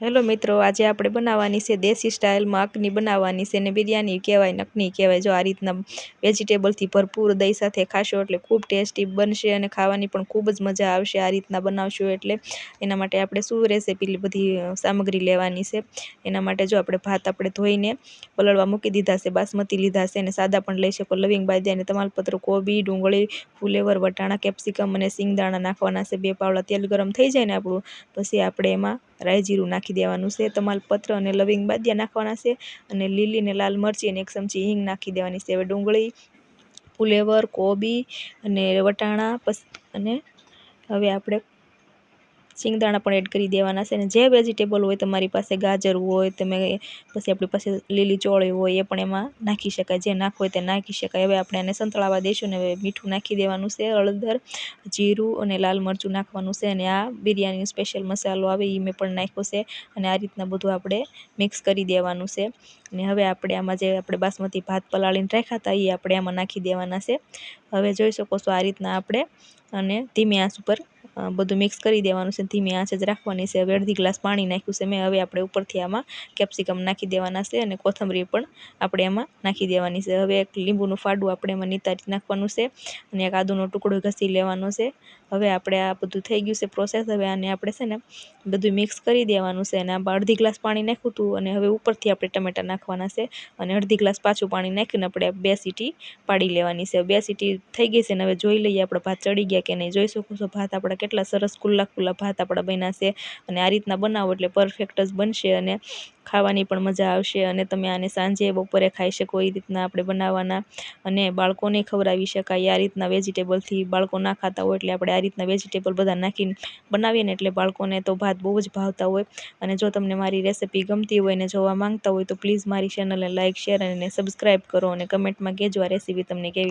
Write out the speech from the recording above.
Hello મિત્રો, આજે આપણે બનાવવાની છે દેશી સ્ટાઇલમાં અકની બનાવવાની છે ને બિરયાની કહેવાય નકની કહેવાય. જો આ રીતના વેજીટેબલથી ભરપૂર દહીં સાથે ખાશો એટલે ખૂબ ટેસ્ટી બનશે અને ખાવાની પણ ખૂબ જ મજા આવશે. આ રીતના બનાવશું એટલે એના માટે આપણે શું રેસીપી બધી સામગ્રી લેવાની છે? એના માટે જો આપણે ભાત આપણે ધોઈને પલળવા મૂકી દીધા છે, બાસમતી લીધા છે અને સાદા પણ લઈ શકો. લવિંગ બાદિયા અને તમાલપત્ર, કોબી, ડુંગળી, ફુલેવર, વટાણા, કેપ્સિકમ અને સિંગદાણા નાખવાના છે. બે પાવડા તેલ ગરમ થઈ જાય ને આપણું, પછી આપણે એમાં રાઈ જીરું નાખી દેવાનું છે. તમાલપત્ર અને લવિંગ બાદિયા નાખવાના છે અને લીલી ને લાલ મરચી અને એક ચમચી હિંગ નાખી દેવાની છે. હવે ડુંગળી, ફુલેવર, કોબી અને વટાણા અને હવે આપણે સિંગદાણા પણ એડ કરી દેવાના છે અને જે વેજીટેબલ હોય તમારી પાસે ગાજર હોય, તમે પછી આપણી પાસે લીલી ચોળી હોય એ પણ એમાં નાખી શકાય. જે નાખવું હોય તે નાખી શકાય. હવે આપણે એને સંતળાવા દઈશું ને હવે મીઠું નાખી દેવાનું છે, હળદર, જીરું અને લાલ મરચું નાખવાનું છે અને આ બિરયાની સ્પેશિયલ મસાલો આવે એ મેં પણ નાખ્યો છે અને આ રીતના બધું આપણે મિક્સ કરી દેવાનું છે. અને હવે આપણે આમાં જે આપણે બાસમતી ભાત પલાળીને રાખ્યા હતા એ આપણે આમાં નાખી દેવાના છે. હવે જોઈ શકો છો આ રીતના આપણે અને ધીમી આંચ ઉપર બધું મિક્સ કરી દેવાનું છે ધીમી આંચ જ રાખવાની છે. હવે અડધી ગ્લાસ પાણી નાખ્યું છે મેં. હવે આપણે ઉપરથી આમાં કેપ્સિકમ નાખી દેવાના છે અને કોથમરી પણ આપણે એમાં નાખી દેવાની છે. હવે એક લીંબુનું ફાડું આપણે એમાં નિતારી નાખવાનું છે અને એક આદુનો ટુકડો ઘસી લેવાનો છે. હવે આપણે આ બધું થઈ ગયું છે પ્રોસેસ હવે આને આપણે છે ને બધું મિક્સ કરી દેવાનું છે અને આ અડધી ગ્લાસ પાણી નાખ્યું હતું અને હવે ઉપરથી આપણે ટમેટા નાખવાના છે અને અડધી ગ્લાસ પાછું પાણી નાખીને આપણે બે સીટી પાડી લેવાની છે. બે સીટી થઈ ગઈ છે ને હવે જોઈ લઈએ આપણે ભાત ચડી ગયા કે નહીં. જોઈ શકો છો? ભાત આપણા કેટલા સરસ ખુલ્લા ખુલ્લા ભાત આપણા બનાવશે અને આ રીતના બનાવો એટલે પરફેક્ટ જ બનશે અને ખાવાની પણ મજા આવશે અને તમે આને સાંજે બપોરે ખાઈ શકો એ રીતના આપણે બનાવવાના. અને બાળકોને ખવડાવી શકાય આ રીતના વેજીટેબલથી બાળકો ના ખાતા હોય એટલે આપણે આ રીતના વેજીટેબલ બધા નાખીને બનાવીએ ને એટલે બાળકોને તો ભાત બહુ જ ભાવતા હોય. અને જો તમને મારી રેસીપી ગમતી હોય ને જોવા માંગતા હોય તો પ્લીઝ મારી ચેનલને લાઇક શેર અને સબસ્ક્રાઈબ કરો અને કમેન્ટમાં કહેજો આ રેસીપી તમને કેવી